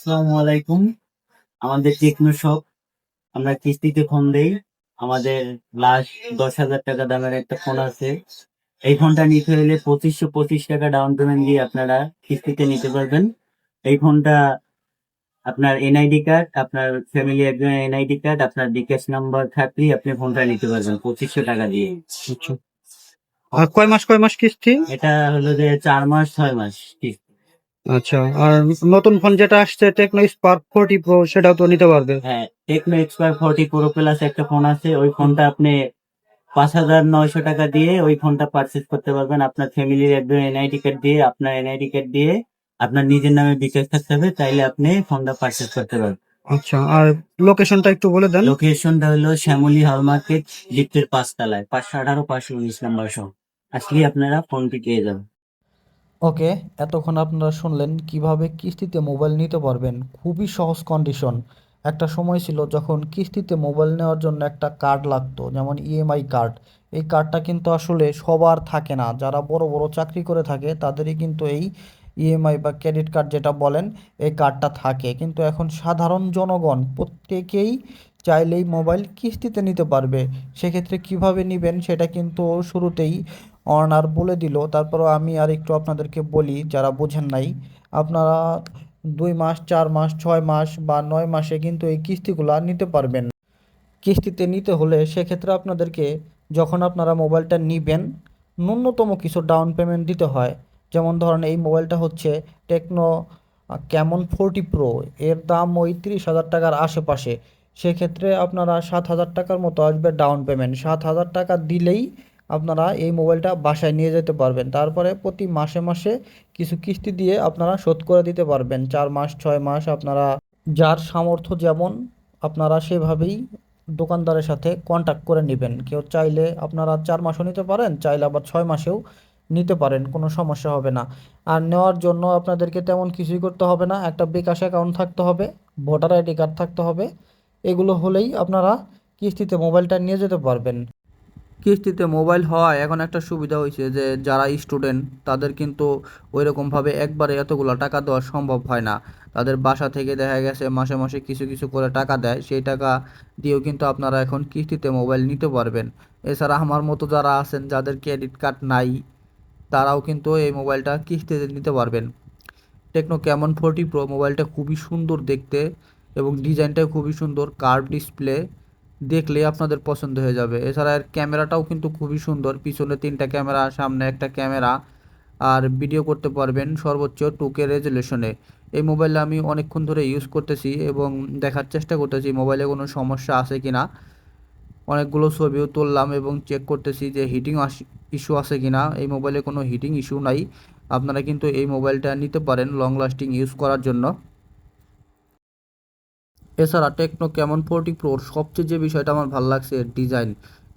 আসসালামু আলাইকুম। আমাদের টেকনো শপ আমরা কিস্তিতে ফোন দেই। আমাদের লাস্ট দশ হাজার টাকা দামের একটা ফোন আছে। এই ফোনটা নিতে হলে পঁচিশশো পঁচিশ টাকা ডাউন পেমেন্ট দিয়ে আপনারা কিস্তিতে নিতে পারবেন। এই ফোনটা আপনার এনআইডি কার্ড আপনার ফ্যামিলি একজন এনআইডি কার্ড আপনার বিকাশ নাম্বার থাকলেই আপনি ফোনটা নিতে পারবেন পঁচিশশো টাকা দিয়ে। আচ্ছা। কয় মাস কয় মাস কিস্তি? এটা হলো যে চার মাস ছয় মাস কিস্তি। আচ্ছা আর নতুন ফোন যেটা আসছে টেকনো স্পার্ক ফোরটি প্রো সেটাও তো নিতে পারবে। হ্যাঁ টেকনো এক্সপায়ার ফোরটি প্রো প্লাস একটা ফোন আছে ওই ফোনটা আপনি পাঁচ হাজার নয়শো টাকা দিয়ে ওই ফোনটা পারচেস করতে পারবেন। আপনার ফ্যামিলির একজন এনআইডি কার্ড দিয়ে আপনার এনআইডি কার্ড দিয়ে আপনার নিজের নামে বিকাশ থাকতে হবে তাইলে আপনি ফোনটা পারচেস করতে পারবেন। আচ্ছা আর লোকেশনটা একটু বলে দেন। লোকেশনটা হলো শ্যামলী হল মার্কেট লিফটের পাঁচতলায় পাঁচশো আঠারো পাঁচশো উনিশ নাম্বার সহ আসলে আপনারা ফোনটি পেয়ে যাবেন। ওকে, এতক্ষণ আপনারা শুনলেন কীভাবে কিস্তিতে মোবাইল নিতে পারবেন। খুবই সহজ কন্ডিশন একটা সময় ছিল যখন কিস্তিতে মোবাইল নেওয়ার জন্য একটা কার্ড লাগতো, যেমন ইএমআই কার্ড এই কার্ডটা কিন্তু আসলে সবার থাকে না। যারা বড় বড় চাকরি করে থাকে, তাদেরই কিন্তু এই ইএমআই বা ক্রেডিট কার্ড যেটা বলেন, এই কার্ডটা থাকে। কিন্তু এখন সাধারণ জনগণ প্রত্যেকেই চাইলেই মোবাইল কিস্তিতে নিতে পারবে। সেক্ষেত্রে কীভাবে নেবেন সেটা কিন্তু শুরুতেই অনার বলে দিল। তারপরও আমি আর একটু আপনাদেরকে বলি, যারা বোঝেন নাই, আপনারা দুই মাস, চার মাস, ছয় মাস বা নয় মাসে কিন্তু এই কিস্তিগুলো নিতে পারবেন। কিস্তিতে নিতে হলে সেক্ষেত্রে আপনাদেরকে যখন আপনারা মোবাইলটা নিবেন, ন্যূনতম কিছু ডাউন পেমেন্ট দিতে হয়। যেমন ধরেন এই মোবাইলটা হচ্ছে টেকনো ক্যামন ফোরটি প্রো, এর দাম ওই তিরিশ হাজার টাকার আশেপাশে। সেক্ষেত্রে আপনারা সাত হাজার টাকার মতো আসবে ডাউন পেমেন্ট। সাত হাজার টাকা দিলেই আপনারা এই মোবাইলটা বাসায় নিয়ে যেতে পারবেন। তারপরে প্রতি মাসে মাসে কিছু কিস্তি দিয়ে আপনারা শোধ করে দিতে পারবেন। চার মাস, ছয় মাস আপনারা যার সামর্থ্য যেমন আপনারা সেভাবেই দোকানদারের সাথে কন্ট্যাক্ট করে নেবেন। কেউ চাইলে আপনারা চার মাসও নিতে পারেন, চাইলে আবার ছয় মাসেও নিতে পারেন, কোনো সমস্যা হবে না। আর নেওয়ার জন্য আপনাদেরকে তেমন কিছুই করতে হবে না, একটা বিকাশ অ্যাকাউন্ট থাকতে হবে, ভোটার আইডি কার্ড থাকতে হবে। এগুলো হলেই আপনারা কিস্তিতে মোবাইলটা নিয়ে যেতে পারবেন। কিস্তিতে মোবাইল হওয়ায় এখন একটা সুবিধা হয়েছে যে যারা স্টুডেন্ট, তাদের কিন্তু ওই রকমভাবে একবারে এতগুলো টাকা দেওয়া সম্ভব হয় না। তাদের বাসা থেকে দেখা গেছে মাসে মাসে কিছু কিছু করে টাকা দেয়, সেই টাকা দিয়েও কিন্তু আপনারা এখন কিস্তিতে মোবাইল নিতে পারবেন। এছাড়া আমার মতো যারা আছেন, যাদের ক্রেডিট কার্ড নাই, তারাও কিন্তু এই মোবাইলটা কিস্তিতে নিতে পারবেন। টেকনো ক্যামন ফোরটি প্রো মোবাইলটা খুবই সুন্দর দেখতে এবং ডিজাইনটাও খুবই সুন্দর, কার্ভ ডিসপ্লে দেখলে আপনাদের পছন্দ হয়ে যাবে। এছাড়া এর ক্যামেরাটাও কিন্তু খুবই সুন্দর। পিছনে তিনটা ক্যামেরা, সামনে একটা ক্যামেরা। আর ভিডিও করতে পারবেন সর্বোচ্চ টুকে রেজুলেশনে এই মোবাইলে আমি অনেকক্ষণ ধরে ইউজ করতেছি এবং দেখার চেষ্টা করতেছি মোবাইলে কোনো সমস্যা আছে কি না অনেকগুলো ছবিও তুললাম এবং চেক করতেছি যে হিটিং ইস্যু আছে কি না এই মোবাইলে কোনো হিটিং ইস্যু নাই। আপনারা কিন্তু এই মোবাইলটা নিতে পারেন লং লাস্টিং ইউজ করার জন্য। এছাড়া টেকনো কেমন ফোরটি প্রোর সবচেয়ে যে বিষয়টা আমার ভালো লাগছে এর ডিজাইন।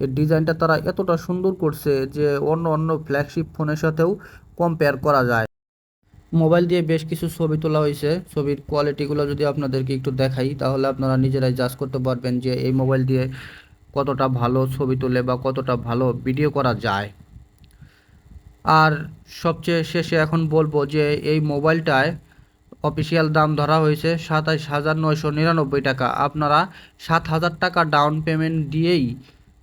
এর ডিজাইনটা তারা এতটা সুন্দর করছে যে অন্য অন্য ফ্ল্যাগশিপ ফোনের সাথেও কম্পেয়ার করা যায়। মোবাইল দিয়ে বেশ কিছু ছবি তোলা হয়েছে। ছবির কোয়ালিটিগুলো যদি আপনাদেরকে একটু দেখাই, তাহলে আপনারা নিজেরাই জাজ করতে পারবেন যে এই মোবাইল দিয়ে কতটা ভালো ছবি তোলে বা কতটা ভালো ভিডিও করা যায়। আর সবচেয়ে শেষে এখন বলব যে এই মোবাইলটায় অফিসিয়াল দাম ধরা হয়েছে সাতাইশ হাজার নয়শো নিরানব্বই টাকা। আপনারা সাত হাজার টাকা ডাউন পেমেন্ট দিয়েই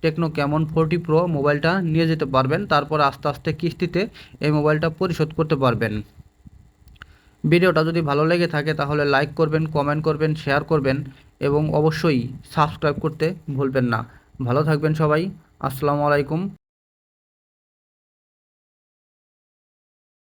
টেকনো ক্যামন ফোরটি প্রো মোবাইলটা নিয়ে যেতে পারবেন, তারপর আস্তে আস্তে কিস্তিতে এই মোবাইলটা পরিশোধ করতে পারবেন। ভিডিওটা যদি ভালো লেগে থাকে তাহলে লাইক করবেন, কমেন্ট করবেন, শেয়ার করবেন এবং অবশ্যই সাবস্ক্রাইব করতে ভুলবেন না। ভালো থাকবেন সবাই, আসসালামু আলাইকুম।